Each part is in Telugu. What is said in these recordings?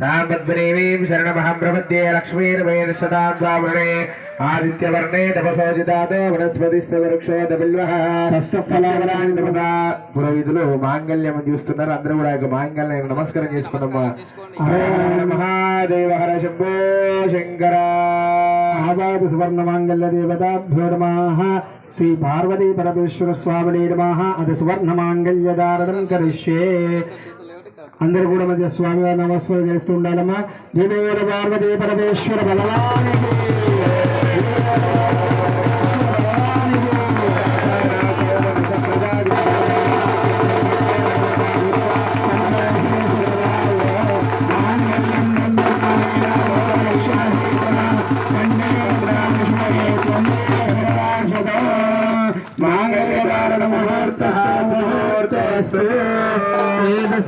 ताम्बद्वनीवीं शरणमहं प्रपद्ये लक्ष्मीर्वेदशतां स्वामणे आदित्यवर्णे तपसोजितातो వనస్పతిస్య వృక్షోద బిల్వః సస్యఫలావలాని నమదా పురోహితులు మాంగళ్యం చూస్తున్నారు అందరూ కూడా యొక్క మాంగళ్యం నమస్కారం చేసుకున్నాము హర హర మహాదేవ హర శంభో శంకర ఆదాయ సువర్ణ మాంగళ్య దేవతాభ్యో నమః శ్రీ పార్వతీ పరమేశ్వర స్వామినే నమః అది సువర్ణ మాంగళ్య ధారణం కరిష్యే అందరూ కూడా మధ్య స్వామివారి నమస్కారం చేస్తూ ఉండాలమ్మా. దీనివల్ల పార్వతీ పరమేశ్వర బలవానికి.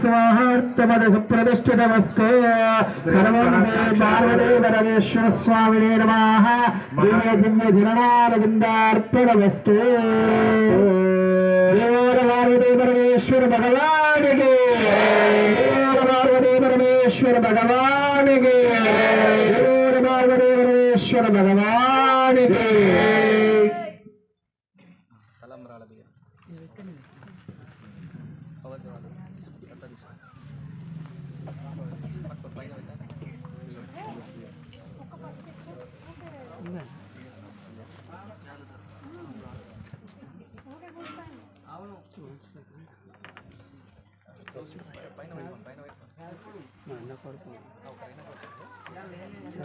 స్వాహార్థపద సుప్రతిష్ఠితమస్తే సర్వం పార్వతీ పరమేశ్వర స్వామినే నమః దివ్య దివ్య ధిరణారవిందార్పణమస్తే దేవర పార్వతీ పరమేశ్వర భగవానికి దేవర పరమేశ్వర భగవానికి దేవర పరమేశ్వర భగవానికి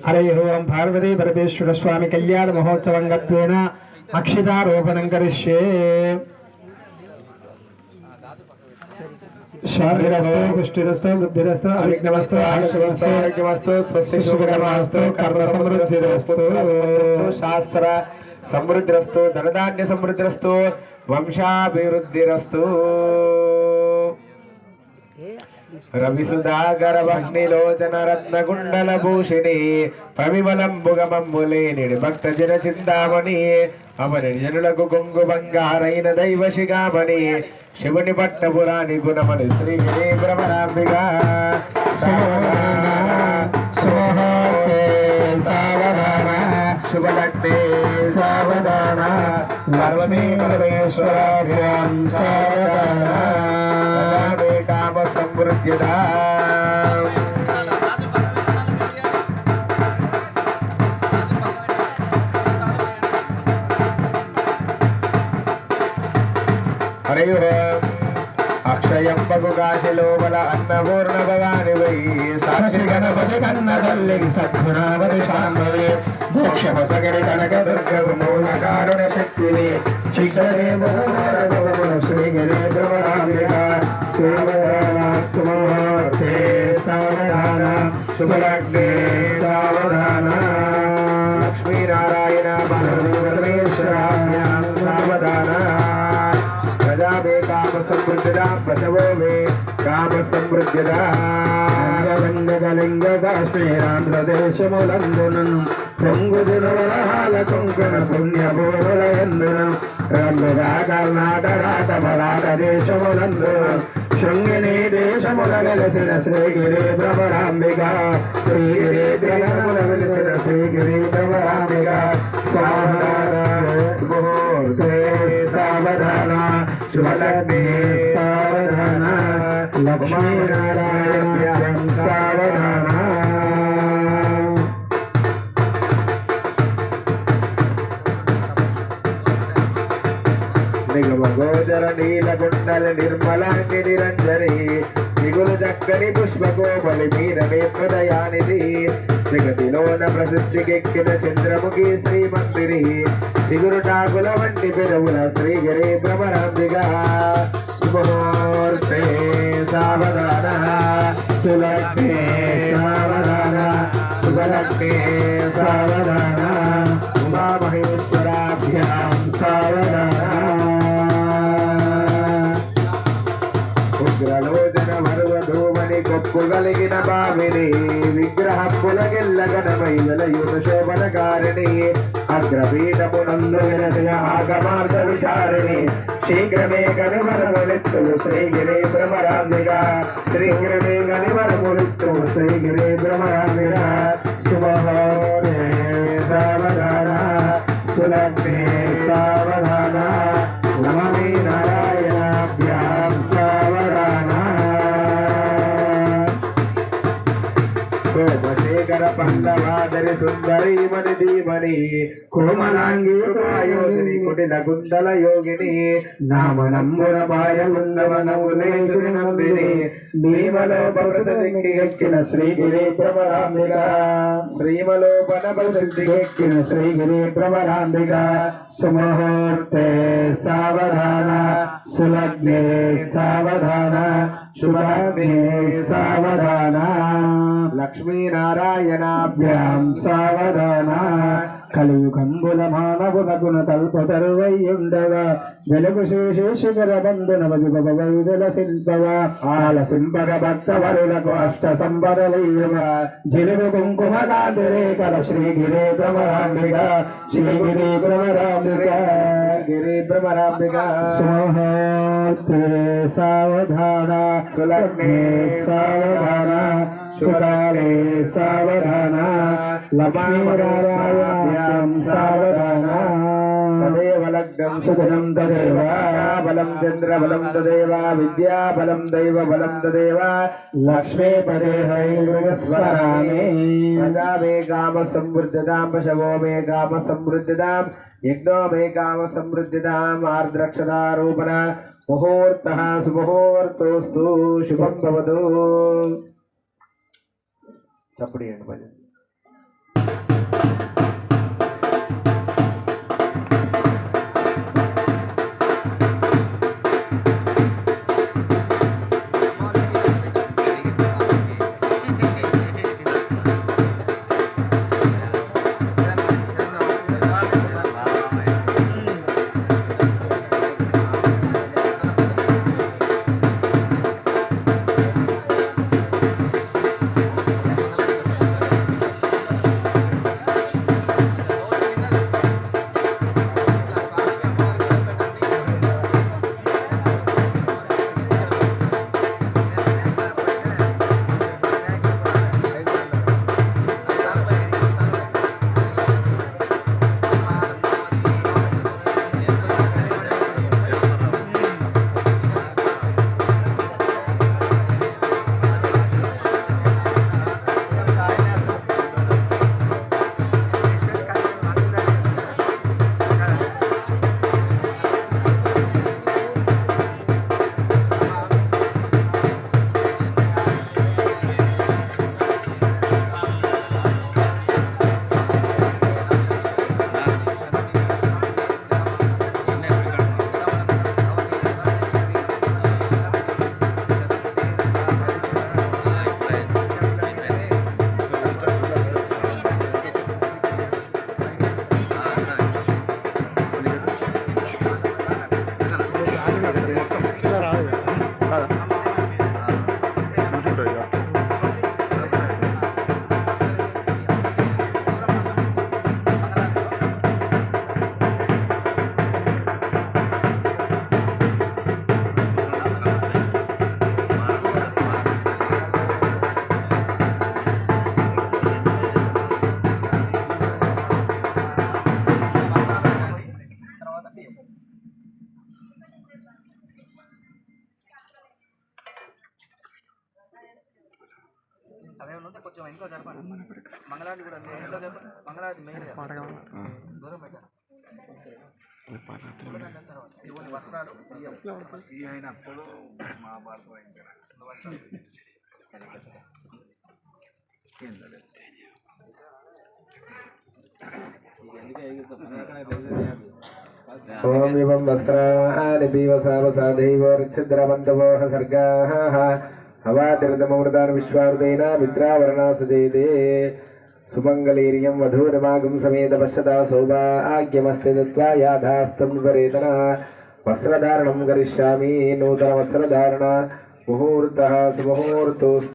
హరి ఓం పార్వతీ పరమేశ్వర స్వామి కళ్యాణ మహోత్సవం గత్వేన అక్షితారోపణం కరిష్యే. శారీరస్తో పుష్టిరస్తో బుద్ధిరస్తో అవిఘ్నమస్తో ఆయుషమస్తో ఆరోగ్యమస్తో స్వస్తి శుభకర్మస్తు కర్మ సమృద్ధిరస్తు శాస్త్ర సమృద్ధిరస్తు ధనధాన్య సమృద్ధిరస్తు వంశాభివృద్ధిరస్తు రవిసుధాగర వహ్నిలోచన రత్న కుండల భూషిణి ప్రవిమలంబుగమమ్ములేని భక్త జన చింతామణి అమరి జనులకు కొంగు బంగారైన దైవ శిగామణి శివుని పట్టపురాణి గుణమని శ్రీ గిరి భ్రమరాంబిక. శుభలక్ష్మి సావధాన సర్వమే పరమేశ్వరాభ్యాం సావధాన. కామ హరి అక్షయం బగు కాశిలో బల అన్నపూర్ణ భవాని వై. సాక్షి గణపతి కన్న తల్లికి సద్గుణావతి శాంభవి. మోక్షమ సగరి కనక దుర్గ మూల కారుణ శక్తివి శిఖరే మోహన శ్రీగిరి శుభలగ్నే సావధాన లక్ష్మీనారాయణ పరమేశ్వరాభ్యాం సావధాన ప్రజామే కామ సమృద్ధ ప్రసవో మే కామ సమృద్ధిదా లింగ కాశ్మీరాంధ్రదేశములందునను పొంగుదినవరహాల కొంకణ పుణ్యభూముల ఎందును రంగుగా కర్ణాటక మరాట దేశములందు శృంగిని దేశముల వెలసిన శ్రీగిరి భ్రమరాంబిక. శ్రీగిరి దేశముల వెలసిన శ్రీగిరి భ్రమరాంబిక. సావధాన శుభలగ్నే సావధాన లక్ష్మీనారాయణ నిగమగోచర నీలగుండల నిర్మలాంగి నిరంజని దిగులు చక్కని పుష్పకోమలి మీర నేత్రదయానిది జగతిలోన ప్రసిద్ధికెక్కిన చంద్రముఖి శ్రీమంతిని దిగురు టాకుల వంటి పెదవుల శ్రీగిరి భ్రమరాంబిగా. శుభముహూర్తే సావధాన సులగ్నే సావధాన శుభలగ్నే సావధాన శోభనకారిణి అగ్రపీఠమునందు వినసిన ఆగమార్గ విచారిణి శీఘ్రమే గనివరములెత్తులు శ్రీగిరి భ్రమరాంబిగా శీఘ్రమే గనివరములు శ్రీగిరీంద్రమరాంబిక శుభహోరే సావధాన సులగ్నే సావధాన సుందరి సుందరి మణి ధీమణి కోమలాంగి యోగిని కుటిల గుండల యోగిని నామనంబున పాయమున్నవనములేసుని నందిని భీమలోపృతికెక్కిన శ్రీగిరి భ్రమరాంబిక శ్రీమలోపన ఎక్కిన శ్రీగిరి భ్రమరాంబిక సుమహూర్తే సావధాన సులగ్నే సావధాన శుభాగ్నే సావధాన. లక్ష్మీనారాయణాభ్యాం సావధాన కలియుగంబుల మానవునకున తల్పతరువయ్యుండగా వెలుగు శేషేశిఖర బంధున వజుగ వైదల శిల్పవ ఆల సింపగ భక్త వరులకు అష్ట సంబరలీయమ జిలుగు కుంకుమ కాంతిరేకల శ్రీగిరి భ్రమరాంబిక శ్రీగిరి భ్రమరాంబిక గిరి భ్రమరాంబిక సావధాన సావధాన सुकाले सावधाना लक्ष्मीवरायाभ्यां सावधाना। तदेव सुखनं तदेव, बलं चन्द्रबलं तदेव दैव, बलं तदेव। मे कामसमृद्धतां, पशवो मे कामसमृद्धतां, यज्ञो मे कामसमृद्धताम् आर्द्रक्षदारूपण मुहूर्तः सुमुहूर्तोऽस्तु, शुभं भवतु। చప్పుడు చేయండి భజన ఇంకో జరపండి మంగళారతి కూడా ఉంది. ఇంకో జరపండి మంగళారతి మెయిన్ దూరం పెట్టారు ఇవన్నీ వస్త్రాలు. ఓం ఇవం వస్త్రాని పీవసావసాదైవోర్ఛిద్రవంతవోహ సర్గాః హవాతిరతమృతాన్ విశ్వారుదైన మిత్రావరణా సుజేతే సుమంగళీర్యం వధూరమాగం సమేత పశ్యతా సౌభాగ్యమస్తి దత్వా యాథాస్తం విపరేతన వస్త్రధారణం కరిష్యామి నూతన వస్త్రధారణ ముహూర్త సుముహూర్తో